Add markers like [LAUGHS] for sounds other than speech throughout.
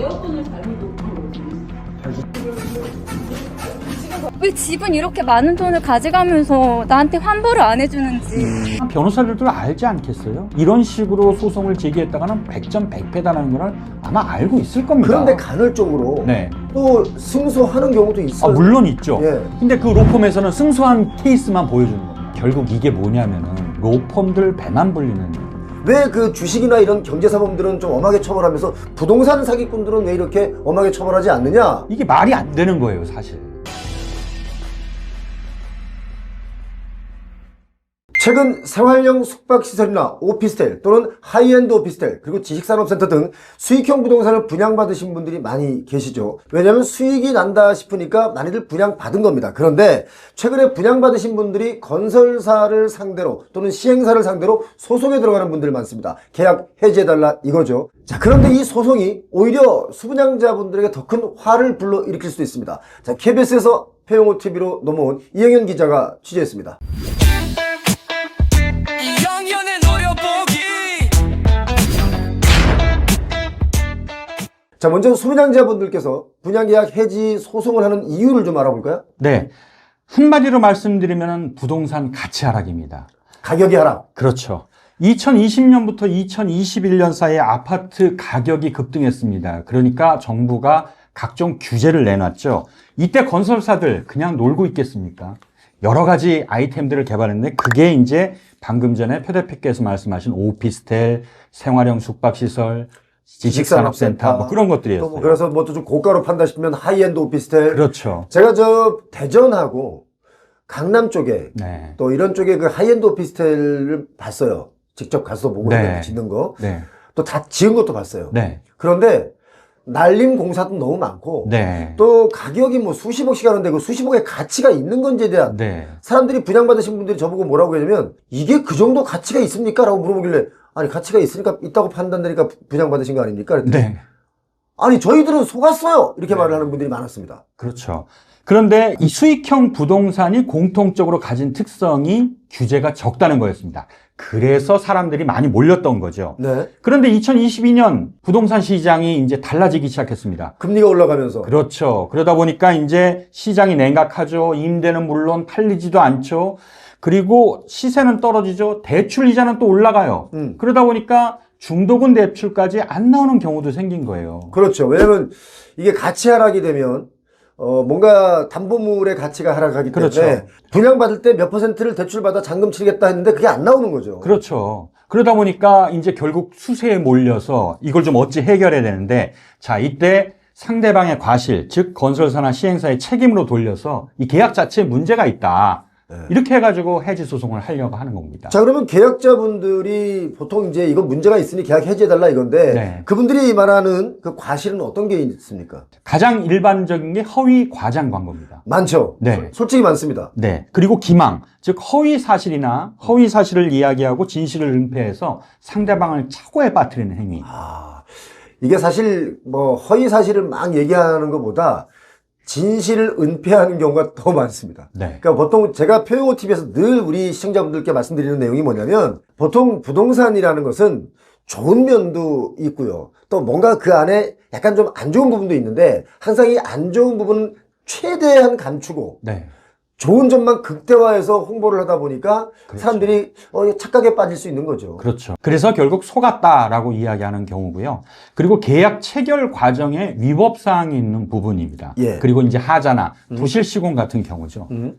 에어컨을 잘못 거지. 왜 집은 이렇게 많은 돈을 가져가면서 나한테 환불을 안 해주는지. 변호사들도 알지 않겠어요? 이런 식으로 소송을 제기했다가는 100점 100패다라는 걸 아마 알고 있을 겁니다. 그런데 간헐적으로 네. 또 승소하는 경우도 아, 있어요. 물론 있죠. 예. 근데 그 로펌에서는 승소한 케이스만 보여주는 겁니다. 결국 이게 뭐냐면은 로펌들 배만 불리는 왜 그 주식이나 이런 경제사범들은 좀 엄하게 처벌하면서 부동산 사기꾼들은 왜 이렇게 엄하게 처벌하지 않느냐? 이게 말이 안 되는 거예요, 사실. 최근 생활형 숙박시설이나 오피스텔 또는 하이엔드 오피스텔 그리고 지식산업센터 등 수익형 부동산을 분양받으신 분들이 많이 계시죠. 왜냐하면 수익이 난다 싶으니까 많이들 분양받은 겁니다. 그런데 최근에 분양받으신 분들이 건설사를 상대로 또는 시행사를 상대로 소송에 들어가는 분들 많습니다. 계약 해지해달라 이거죠. 자, 그런데 이 소송이 오히려 수분양자분들에게 더 큰 화를 불러일으킬 수도 있습니다. 자, KBS에서 배용호 TV로 넘어온 이영현 기자가 취재했습니다. 자, 먼저 소비량자분들께서 분양계약 해지 소송을 하는 이유를 좀 알아볼까요? 네. 한마디로 말씀드리면 부동산 가치 하락입니다. 가격이 하락. 그렇죠. 2020년부터 2021년 사이에 아파트 가격이 급등했습니다. 그러니까 정부가 각종 규제를 내놨죠. 이때 건설사들 그냥 놀고 있겠습니까? 여러 가지 아이템들을 개발했는데 그게 이제 방금 전에 표 대표께서 말씀하신 오피스텔, 생활형 숙박시설, 지식산업센터 뭐 그런 또 것들이었어요. 뭐 그래서 뭐또좀 고가로 판다 싶으면 하이엔드 오피스텔. 그렇죠. 제가 저 대전하고 강남 쪽에 네. 또 이런 쪽에 그 하이엔드 오피스텔을 봤어요. 직접 가서 보고 네. 짓는 거. 네. 또 다 지은 것도 봤어요. 네. 그런데 날림 공사도 너무 많고 네. 또 가격이 뭐 수십억씩 하는데 그 수십억의 가치가 있는 건지에 대한 네. 사람들이 분양받으신 분들이 저보고 뭐라고 하냐면 이게 그 정도 가치가 있습니까? 라고 물어보길래 아니 가치가 있으니까 있다고 판단되니까 분양받으신 거 아닙니까? 그랬더니 네. 아니 저희들은 속았어요 이렇게 말을 하는 분들이 많았습니다 그렇죠. 그런데 이 수익형 부동산이 공통적으로 가진 특성이 규제가 적다는 거였습니다. 그래서 사람들이 많이 몰렸던 거죠. 네 그런데 2022년 부동산 시장이 이제 달라지기 시작했습니다. 금리가 올라가면서 그렇죠. 그러다 보니까 이제 시장이 냉각하죠. 임대는 물론 팔리지도 않죠. 그리고 시세는 떨어지죠. 대출 이자는 또 올라가요. 음. 그러다 보니까 중도금 대출까지 안 나오는 경우도 생긴 거예요. 그렇죠 왜냐면 이게 가치 하락이 되면 어 뭔가 담보물의 가치가 하락하기 때문에 그렇죠. 분양받을 때 몇 퍼센트를 대출받아 잔금 치르겠다 했는데 그게 안 나오는 거죠 그렇죠. 그러다 보니까 이제 결국 수세에 몰려서 이걸 좀 어찌 해결해야 되는데 자, 이때 상대방의 과실, 즉 건설사나 시행사의 책임으로 돌려서 이 계약 자체에 문제가 있다. 이렇게 해가지고 해지 소송을 하려고 하는 겁니다. 자 그러면 계약자분들이 보통 이제 이건 문제가 있으니 계약 해지해달라 이건데 네. 그분들이 말하는 그 과실은 어떤 게 있습니까? 가장 일반적인 게 허위 과장 광고입니다. 많죠. 네. 솔- 솔직히 많습니다. 네. 그리고 기망, 즉 허위 사실이나 허위 사실을 이야기하고 진실을 은폐해서 상대방을 착오에 빠뜨리는 행위. 아, 이게 사실 뭐 허위 사실을 막 얘기하는 것보다 진실을 은폐하는 경우가 더 많습니다. 네. 그러니까 보통 제가 표용호 TV에서 늘 우리 시청자분들께 말씀드리는 내용이 뭐냐면 보통 부동산이라는 것은 좋은 면도 있고요. 또 뭔가 그 안에 약간 좀 안 좋은 부분도 있는데 항상 이 안 좋은 부분은 최대한 감추고 네. 좋은 점만 극대화해서 홍보를 하다 보니까 사람들이 어, 착각에 빠질 수 있는 거죠. 그렇죠. 그래서 결국 속았다라고 이야기하는 경우고요. 그리고 계약 체결 과정에 위법 사항이 있는 부분입니다. 예. 그리고 이제 하자나 부실 시공 같은 경우죠. 음.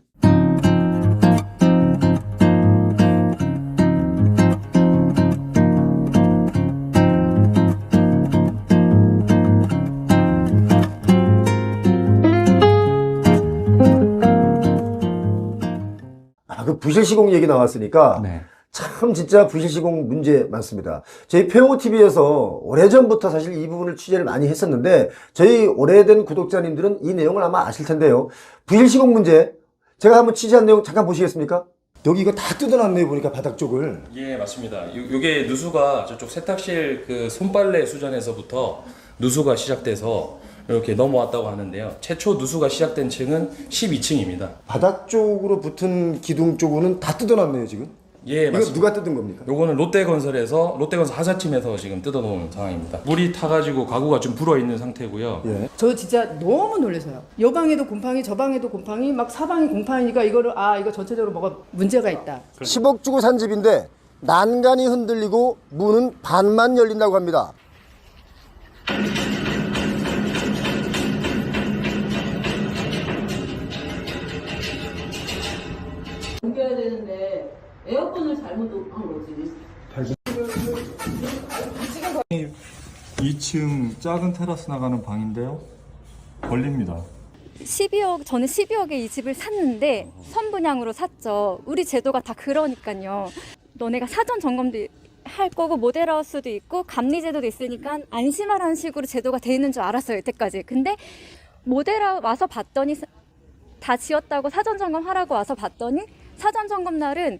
부실시공 얘기 나왔으니까 네. 참 진짜 부실시공 문제 많습니다. 저희 표용호 TV에서 오래전부터 사실 이 부분을 취재를 많이 했었는데 저희 오래된 구독자님들은 이 내용을 아마 아실 텐데요. 부실시공 문제 제가 한번 취재한 내용 잠깐 보시겠습니까? 여기 이거 다 뜯어놨네요 보니까 바닥 쪽을. 예, 맞습니다. 요, 요게 누수가 저쪽 세탁실 그 손빨래 수전에서부터 누수가 시작돼서 이렇게 넘어왔다고 하는데요. 최초 누수가 시작된 층은 12층입니다. 바닥 쪽으로 붙은 기둥 쪽으로는 다 뜯어놨네요 지금. 예, 이거 맞습니다. 누가 뜯은 겁니까? 요거는 롯데건설에서 롯데건설 하사팀에서 지금 뜯어놓은 상황입니다. 물이 타가지고 가구가 좀 불어 있는 상태고요. 예. 저 진짜 너무 놀라서요. 여 방에도 곰팡이, 저 방에도 곰팡이, 막 사방이 곰팡이니까 이거를 아 이거 전체적으로 뭐가 문제가 있다. 10억 주고 산 집인데 난간이 흔들리고 문은 반만 열린다고 합니다. 2층 작은 테라스 나가는 방인데요. 걸립니다. 12억, 저는 12억에 이 집을 샀는데 선분양으로 샀죠. 우리 제도가 다 그러니까요. 너네가 사전 점검도 할 거고 모델하우스도 있고 감리 제도도 있으니까 안심하라는 식으로 제도가 돼 있는 줄 알았어요 여태까지. 근데 모델하 와서 봤더니 사- 다 지었다고 사전 점검하라고 와서 봤더니 사전 점검 날은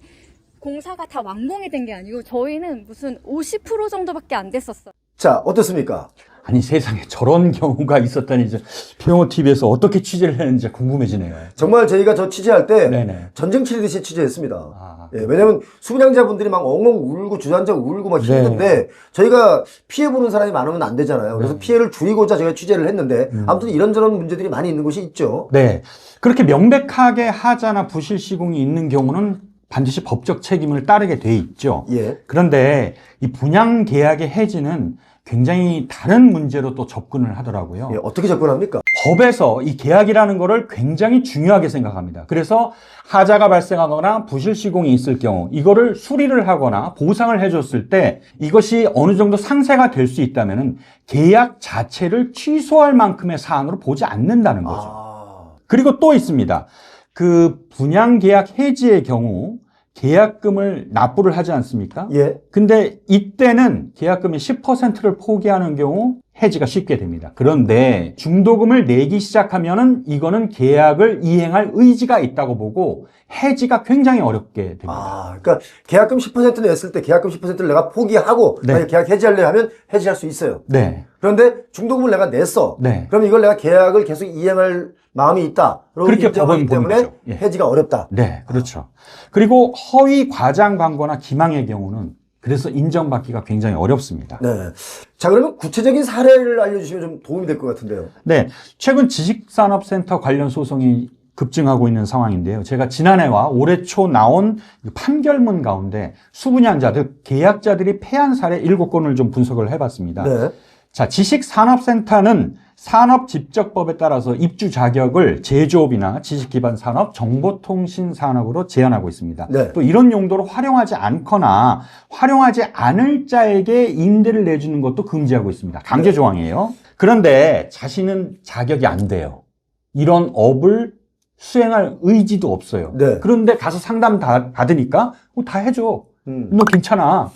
공사가 다 완공이 된 게 아니고 저희는 무슨 50% 정도밖에 안 됐었어요. 자, 어떻습니까? 아니 세상에 저런 경우가 있었다니 이제 병호 TV에서 어떻게 취재를 했는지 궁금해지네요. 정말 저희가 저 취재할 때 네네. 전쟁 치르듯이 취재했습니다. 아. 예, 왜냐면 수분양자분들이 막 엉엉 울고 주저앉아 울고 막 네. 힘든데 저희가 피해 보는 사람이 많으면 안 되잖아요. 네. 그래서 피해를 줄이고자 저희가 취재를 했는데 음. 아무튼 이런저런 문제들이 많이 있는 곳이 있죠. 네. 그렇게 명백하게 하자나 부실 시공이 있는 경우는 반드시 법적 책임을 따르게 돼 있죠. 예. 그런데 이 분양 계약의 해지는 굉장히 다른 문제로 또 접근을 하더라고요. 예, 어떻게 접근합니까? 법에서 이 계약이라는 거를 굉장히 중요하게 생각합니다. 그래서 하자가 발생하거나 부실 시공이 있을 경우 이거를 수리를 하거나 보상을 해줬을 때 이것이 어느 정도 상세가 될 수 있다면 계약 자체를 취소할 만큼의 사안으로 보지 않는다는 거죠. 아. 그리고 또 있습니다. 그 분양 계약 해지의 경우 계약금을 납부를 하지 않습니까? 예. 근데 이때는 계약금의 10%를 포기하는 경우 해지가 쉽게 됩니다. 그런데 중도금을 내기 시작하면은 이거는 계약을 이행할 의지가 있다고 보고 해지가 굉장히 어렵게 됩니다. 아, 그러니까 계약금 10% 냈을 때 계약금 10%를 내가 포기하고 네. 만약 계약 해지하려 하면 해지할 수 있어요. 네. 그런데 중도금을 내가 냈어. 네. 그럼 이걸 내가 계약을 계속 이행할 마음이 있다. 그렇게 법은 때문에 거죠. 예. 해지가 어렵다. 네, 그렇죠. 그리고 허위 과장 광고나 기망의 경우는 그래서 인정받기가 굉장히 어렵습니다. 네. 자, 그러면 구체적인 사례를 알려주시면 좀 도움이 될 것 같은데요. 네, 최근 지식산업센터 관련 소송이 급증하고 있는 상황인데요. 제가 지난해와 올해 초 나온 판결문 가운데 수분양자들, 계약자들이 패한 사례 7건을 좀 분석을 해봤습니다. 네. 자, 지식산업센터는 산업집적법에 따라서 입주 자격을 제조업이나 지식기반 산업, 정보통신 산업으로 제한하고 있습니다. 네. 또 이런 용도로 활용하지 않거나 활용하지 않을 자에게 임대를 내주는 것도 금지하고 있습니다. 강제 네. 조항이에요. 그런데 자신은 자격이 안 돼요. 이런 업을 수행할 의지도 없어요. 네. 그런데 가서 상담 다 받으니까 어, 다 해줘. 음. 너 괜찮아.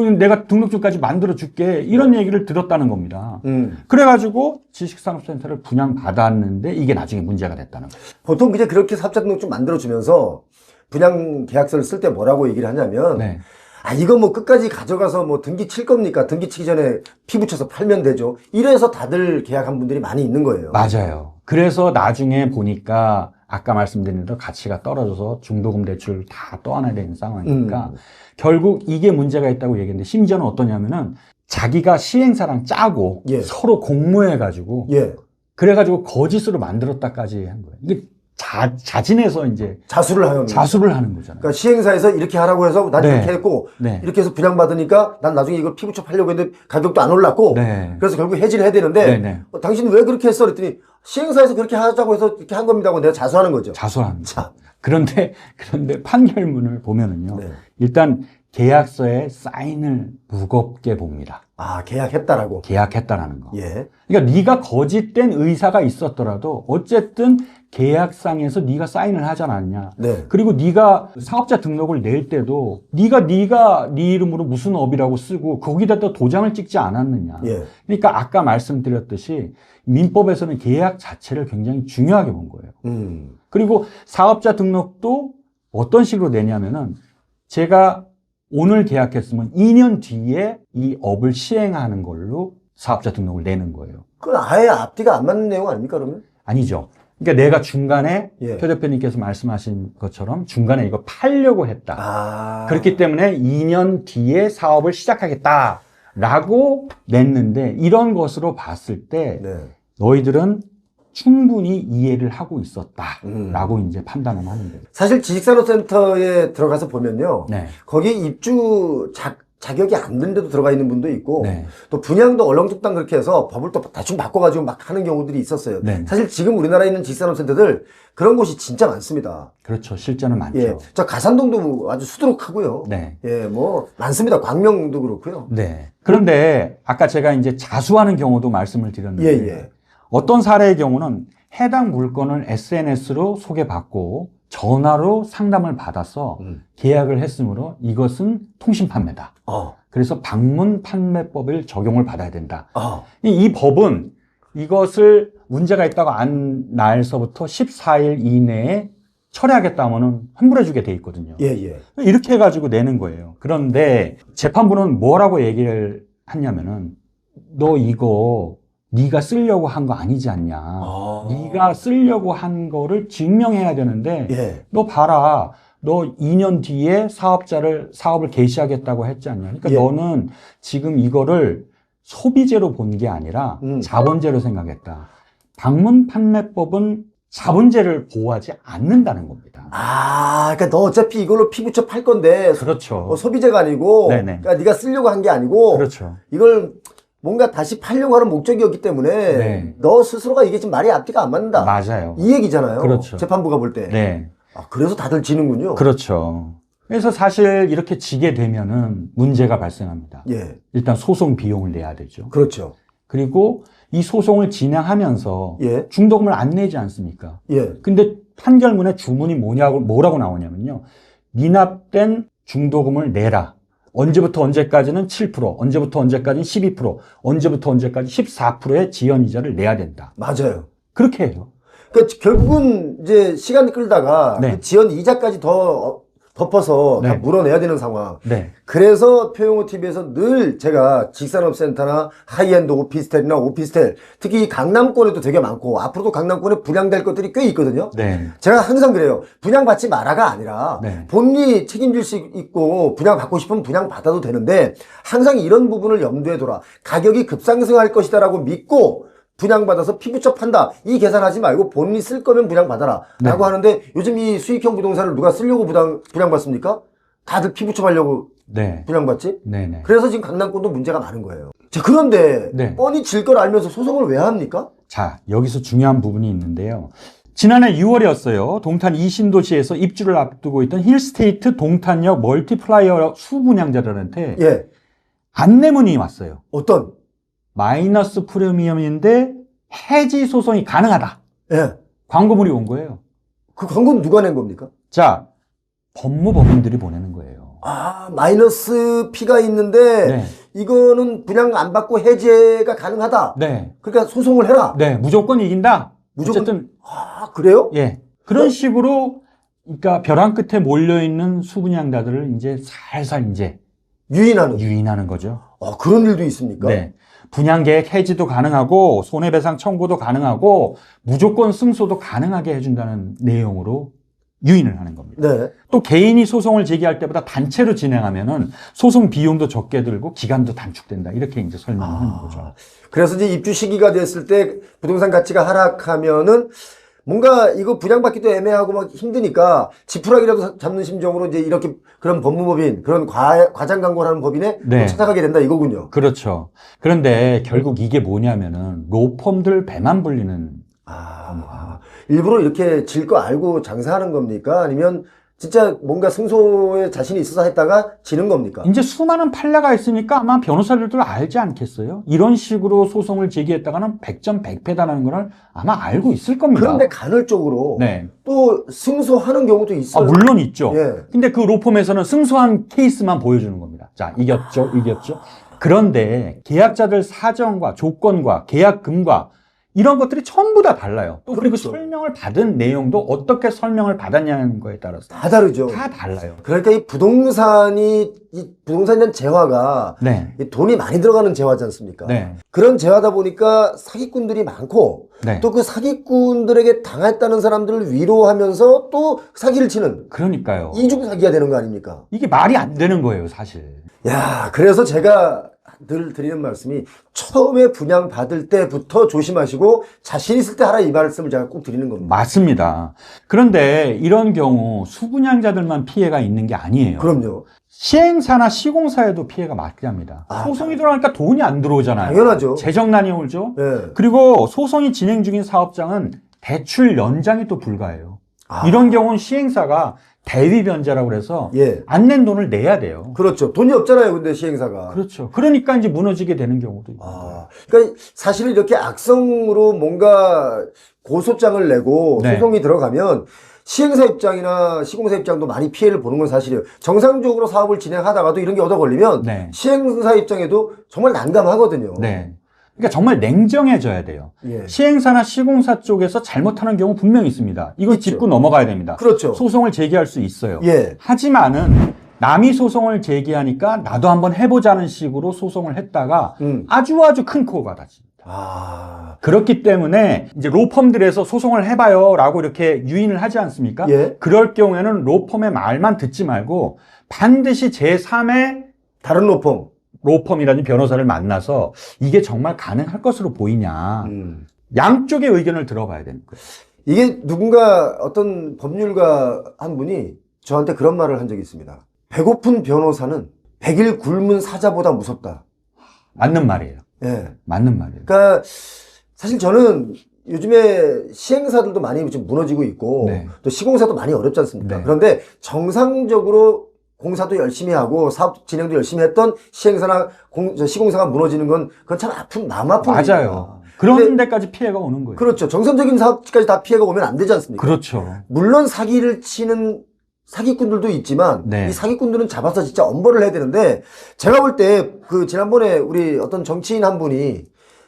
그럼 내가 등록증까지 만들어 줄게. 이런 얘기를 들었다는 겁니다. 음. 그래가지고 지식산업센터를 분양받았는데 이게 나중에 문제가 됐다는 거예요. 보통 이제 그렇게 사업자 등록증 만들어 주면서 분양 계약서를 쓸 때 뭐라고 얘기를 하냐면 네. 아 이거 뭐 끝까지 가져가서 뭐 등기 칠 겁니까? 등기 치기 전에 피 붙여서 팔면 되죠. 이래서 다들 계약한 분들이 많이 있는 거예요. 맞아요. 그래서 나중에 보니까 아까 말씀드린 대로 가치가 떨어져서 중도금 대출 다 떠안아야 되는 상황이니까 음. 결국 이게 문제가 있다고 얘기했는데 심지어는 어떠냐면은 자기가 시행사랑 짜고 예. 서로 공모해가지고 예. 그래가지고 거짓으로 만들었다까지 한 거예요. 이게 자, 자진해서 이제 자수를 하면 자수를 하는 거잖아요. 그러니까 시행사에서 이렇게 하라고 해서 난 네. 이렇게 했고 네. 이렇게 해서 분양 받으니까 난 나중에 이걸 피부쳐 팔려고 했는데 가격도 안 올랐고 네. 그래서 결국 해지를 해야 되는데 네, 네. 어, 당신 왜 그렇게 했어? 그랬더니 시행사에서 그렇게 하자고 해서 이렇게 한 겁니다 하고 내가 자수하는 거죠. 자수합니다. 자, 그런데 그런데 판결문을 보면은요. 네. 일단 계약서에 사인을 무겁게 봅니다. 아 계약했다라고. 계약했다라는 거. 예. 그러니까 네가 거짓된 의사가 있었더라도 어쨌든 계약상에서 네가 사인을 하지 않았냐. 네. 그리고 네가 사업자 등록을 낼 때도 네가 네가 네 이름으로 무슨 업이라고 쓰고 거기다 또 도장을 찍지 않았느냐. 예. 그러니까 아까 말씀드렸듯이 민법에서는 계약 자체를 굉장히 중요하게 본 거예요. 음. 그리고 사업자 등록도 어떤 식으로 내냐면은 제가 오늘 계약했으면 2년 뒤에 이 업을 시행하는 걸로 사업자 등록을 내는 거예요. 그건 아예 앞뒤가 안 맞는 내용 아닙니까 그러면? 아니죠. 그러니까 내가 중간에 예. 표 대표님께서 말씀하신 것처럼 중간에 이거 팔려고 했다. 아. 그렇기 때문에 2년 뒤에 사업을 시작하겠다라고 냈는데 이런 것으로 봤을 때 네. 너희들은 충분히 이해를 하고 있었다라고 음. 이제 판단을 하는 거예요. 사실 지식산업센터에 들어가서 보면요. 네. 거기 입주 자, 자격이 안 된 데도 들어가 있는 분도 있고 네. 또 분양도 얼렁뚱땅 그렇게 해서 법을 또 대충 바꿔가지고 막 하는 경우들이 있었어요. 네. 사실 지금 우리나라에 있는 지식산업센터들 그런 곳이 진짜 많습니다. 그렇죠. 실제는 많죠. 예. 저 가산동도 아주 수두룩하고요. 네. 예, 뭐 많습니다. 광명도 그렇고요. 네. 그런데 아까 제가 이제 자수하는 경우도 말씀을 예, 드렸는데 예. 어떤 사례의 경우는 해당 물건을 SNS로 소개받고 전화로 상담을 받아서 음. 계약을 했으므로 이것은 통신 판매다. 어. 그래서 방문 판매법을 적용을 받아야 된다. 어. 이, 이 법은 이것을 문제가 있다고 안 날서부터 14일 이내에 처리하겠다면은 환불해주게 돼 있거든요. 예, 예. 이렇게 해가지고 내는 거예요. 그런데 재판부는 뭐라고 얘기를 했냐면은 너 이거 네가 쓰려고 한 거 아니지 않냐. 아. 네가 쓰려고 한 거를 증명해야 되는데 예. 너 봐라. 너 2년 뒤에 사업자를 사업을 개시하겠다고 했지 않냐. 그러니까 예. 너는 지금 이거를 소비재로 본 게 아니라 음. 자본재로 생각했다. 방문 판매법은 자본재를 보호하지 않는다는 겁니다. 아, 그러니까 너 어차피 이걸로 피부쳐 팔 건데 그렇죠. 어, 소비재가 아니고 네네. 그러니까 네가 쓰려고 한 게 아니고 그렇죠. 이걸 뭔가 다시 팔려고 하는 목적이었기 때문에 네. 너 스스로가 이게 지금 말이 앞뒤가 안 맞는다. 맞아요. 이 얘기잖아요. 그렇죠. 재판부가 볼 때. 네. 아, 그래서 다들 지는군요. 그렇죠. 그래서 사실 이렇게 지게 되면은 문제가 발생합니다. 예. 일단 소송 비용을 내야 되죠. 그렇죠. 그리고 이 소송을 진행하면서 예. 중도금을 안 내지 않습니까? 예. 근데 판결문에 주문이 뭐냐고 뭐라고 나오냐면요. 미납된 중도금을 내라. 언제부터 언제까지는 7%, 언제부터 언제까지는 12%, 언제부터 언제까지 14%의 지연 이자를 내야 된다. 맞아요. 그렇게 해요. 그러니까 결국은 이제 시간 끌다가 네. 그 지연 이자까지 더 어, 덮어서 다 네. 물어내야 되는 상황. 네. 그래서 표용호 TV에서 늘 제가 직산업센터나 하이엔드 오피스텔이나 오피스텔 특히 이 강남권에도 되게 많고 앞으로도 강남권에 분양될 것들이 꽤 있거든요. 네. 제가 항상 그래요. 분양받지 마라가 아니라 네. 본인이 책임질 수 있고 분양받고 싶으면 분양받아도 되는데 항상 이런 부분을 염두에 둬라. 가격이 급상승할 것이다라고 믿고 분양받아서 피부쳐 판다. 이 계산하지 말고 본인이 쓸 거면 분양받아라. 네. 라고 하는데 요즘 이 수익형 부동산을 누가 쓰려고 분양, 분양받습니까? 다들 피부쳐 하려고 네. 분양받지? 네네. 그래서 지금 강남권도 문제가 많은 거예요. 자, 그런데 네. 뻔히 질 걸 알면서 소송을 왜 합니까? 자, 여기서 중요한 부분이 있는데요. 지난해 6월이었어요. 동탄 이신도시에서 입주를 앞두고 있던 힐스테이트 동탄역 멀티플라이어 수분양자들한테 예. 안내문이 왔어요. 어떤? 마이너스 프리미엄인데 해지 소송이 가능하다. 예. 광고물이 온 거예요. 그 광고는 누가 낸 겁니까? 자, 법무법인들이 보내는 거예요. 아, 마이너스 피가 있는데 네. 이거는 분양 안 받고 해제가 가능하다. 네. 그러니까 소송을 해라. 네. 무조건 이긴다. 무조건- 어쨌든, 아, 그래요? 예. 그런 식으로, 그러니까 벼랑 끝에 몰려 있는 수분양자들을 이제 살살 이제 유인하는. 유인하는 거죠. 아, 그런 일도 있습니까? 네. 분양계획 해지도 가능하고 손해배상 청구도 가능하고 무조건 승소도 가능하게 해준다는 내용으로 유인을 하는 겁니다. 네. 또 개인이 소송을 제기할 때보다 단체로 진행하면은 소송 비용도 적게 들고 기간도 단축된다. 이렇게 이제 설명하는 아. 거죠. 그래서 이제 입주 시기가 됐을 때 부동산 가치가 하락하면은 뭔가 이거 분양받기도 애매하고 막 힘드니까 지푸라기라도 잡는 심정으로 이제 이렇게 그런 법무법인 그런 과, 과장 광고하는 법인에 또 네. 찾아가게 된다 이거군요. 그렇죠. 그런데 결국 이게 뭐냐면은 로펌들 배만 불리는 아, 일부러 이렇게 질 거 알고 장사하는 겁니까? 아니면 진짜 뭔가 승소에 자신이 있어서 했다가 지는 겁니까? 이제 수많은 판례가 있으니까 아마 변호사들도 알지 않겠어요? 이런 식으로 소송을 제기했다가는 100점 100패다라는 걸 아마 알고 있을 겁니다. 그런데 간헐적으로 네. 또 승소하는 경우도 아, 있어요. 물론 있죠. 예. 근데 그 로펌에서는 승소한 케이스만 보여주는 겁니다. 자, 이겼죠, 이겼죠. 그런데 계약자들 사정과 조건과 계약금과 이런 것들이 전부 다 달라요. 또 그리고 그렇죠. 설명을 받은 내용도 어떻게 설명을 받았냐는 거에 따라서 다 다르죠. 다 달라요. 그러니까 이 부동산이 이 부동산에 대한 재화가 네. 이 돈이 많이 들어가는 재화지 않습니까? 네. 그런 재화다 보니까 사기꾼들이 많고 네. 또 그 사기꾼들에게 당했다는 사람들을 위로하면서 또 사기를 치는 그러니까요. 이중 사기가 되는 거 아닙니까? 이게 말이 안 되는 거예요, 사실. 야, 그래서 제가 늘 드리는 말씀이 처음에 분양 받을 때부터 조심하시고 자신 있을 때 하라 이 말씀을 제가 꼭 드리는 겁니다. 맞습니다. 그런데 이런 경우 수분양자들만 피해가 있는 게 아니에요. 그럼요. 시행사나 시공사에도 피해가 맞게 합니다. 아, 소송이 들어가니까 돈이 안 들어오잖아요. 당연하죠. 재정난이 오죠. 예. 그리고 소송이 진행 중인 사업장은 대출 연장이 또 불가해요. 아. 이런 경우는 시행사가 대위 변제라고 그래서 예. 안 낸 돈을 내야 돼요. 그렇죠. 돈이 없잖아요, 근데 시행사가. 그렇죠. 그러니까 이제 무너지게 되는 경우도 있고. 아, 그러니까 사실 이렇게 악성으로 뭔가 고소장을 내고 네. 소송이 들어가면 시행사 입장이나 시공사 입장도 많이 피해를 보는 건 사실이에요. 정상적으로 사업을 진행하다가도 이런 게 얻어 걸리면 네. 시행사 입장에도 정말 난감하거든요. 네. 그러니까 정말 냉정해져야 돼요. 예. 시행사나 시공사 쪽에서 잘못하는 경우 분명히 있습니다. 이거 있죠. 짚고 넘어가야 됩니다. 그렇죠. 소송을 제기할 수 있어요. 예. 하지만은 남이 소송을 제기하니까 나도 한번 해보자는 식으로 소송을 했다가 음. 아주 아주 큰 코가 받아집니다. 아, 그렇기 때문에 이제 로펌들에서 소송을 해봐요라고 이렇게 유인을 하지 않습니까? 예. 그럴 경우에는 로펌의 말만 듣지 말고 반드시 제3의 다른 로펌. 로펌이라든지 변호사를 만나서 이게 정말 가능할 것으로 보이냐. 음. 양쪽의 의견을 들어봐야 되는 거예요. 이게 누군가 어떤 법률가 한 분이 저한테 그런 말을 한 적이 있습니다. 배고픈 변호사는 백일 굶은 사자보다 무섭다. 맞는 말이에요. 예. 맞는 말이에요. 그러니까 사실 저는 요즘에 시행사들도 많이 좀 무너지고 있고 네. 또 시공사도 많이 어렵지 않습니까? 네. 그런데 정상적으로 공사도 열심히 하고 사업 진행도 열심히 했던 시행사나 공- 저 시공사가 무너지는 건 그건 참 아픈 마음 아픈 맞아요. 일입니다. 그런 데까지 피해가 오는 거예요. 그렇죠. 정상적인 사업까지 다 피해가 오면 안 되지 않습니까? 그렇죠. 물론 사기를 치는 사기꾼들도 있지만 네. 이 사기꾼들은 잡아서 진짜 엄벌을 해야 되는데 제가 볼 때 그 지난번에 우리 어떤 정치인 한 분이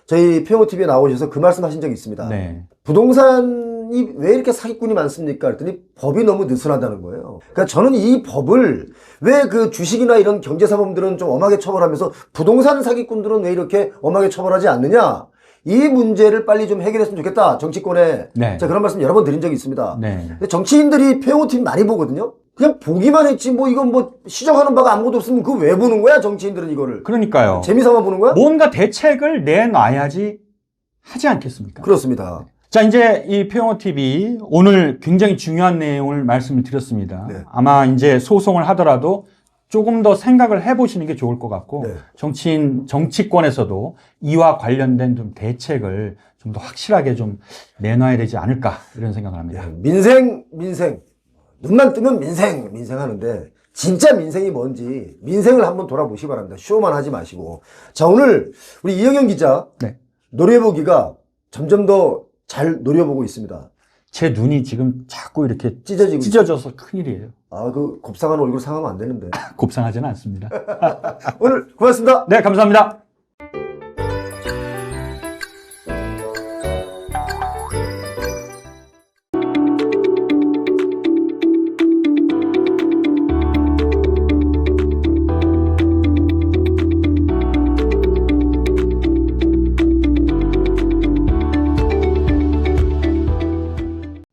저희 페오 TV에 나오셔서 그 말씀하신 적이 있습니다. 네. 부동산 이 왜 이렇게 사기꾼이 많습니까? 그랬더니 법이 너무 느슨하다는 거예요. 그러니까 저는 이 법을 왜 그 주식이나 이런 경제사범들은 좀 엄하게 처벌하면서 부동산 사기꾼들은 왜 이렇게 엄하게 처벌하지 않느냐? 이 문제를 빨리 좀 해결했으면 좋겠다. 정치권에. 네. 제가 그런 말씀 여러 번 드린 적이 있습니다. 네. 정치인들이 페오팀 많이 보거든요. 그냥 보기만 했지 뭐 이건 뭐 시정하는 바가 아무것도 없으면 그거 왜 보는 거야 정치인들은 이거를 그러니까요. 재미삼아 보는 거야? 뭔가 대책을 내놔야지 하지 않겠습니까? 그렇습니다. 자, 이제 이 표영호 TV 오늘 굉장히 중요한 내용을 말씀을 드렸습니다. 네. 아마 이제 소송을 하더라도 조금 더 생각을 해보시는 게 좋을 것 같고 네. 정치인 정치권에서도 이와 관련된 좀 대책을 좀 더 확실하게 좀 내놔야 되지 않을까 이런 생각을 합니다. 야, 민생 민생 눈만 뜨면 민생 민생 하는데 진짜 민생이 뭔지 민생을 한번 돌아보시기 바랍니다. 쇼만 하지 마시고 자 오늘 우리 이영현 기자 네. 노려보기가 점점 더 잘 노려보고 있습니다. 제 눈이 지금 자꾸 이렇게 찢어지고 찢어져서 큰일이에요. 아 그 곱상한 얼굴 상하면 안 되는데 [LAUGHS] 곱상하지는 않습니다. [LAUGHS] 오늘 고맙습니다. 네, 감사합니다.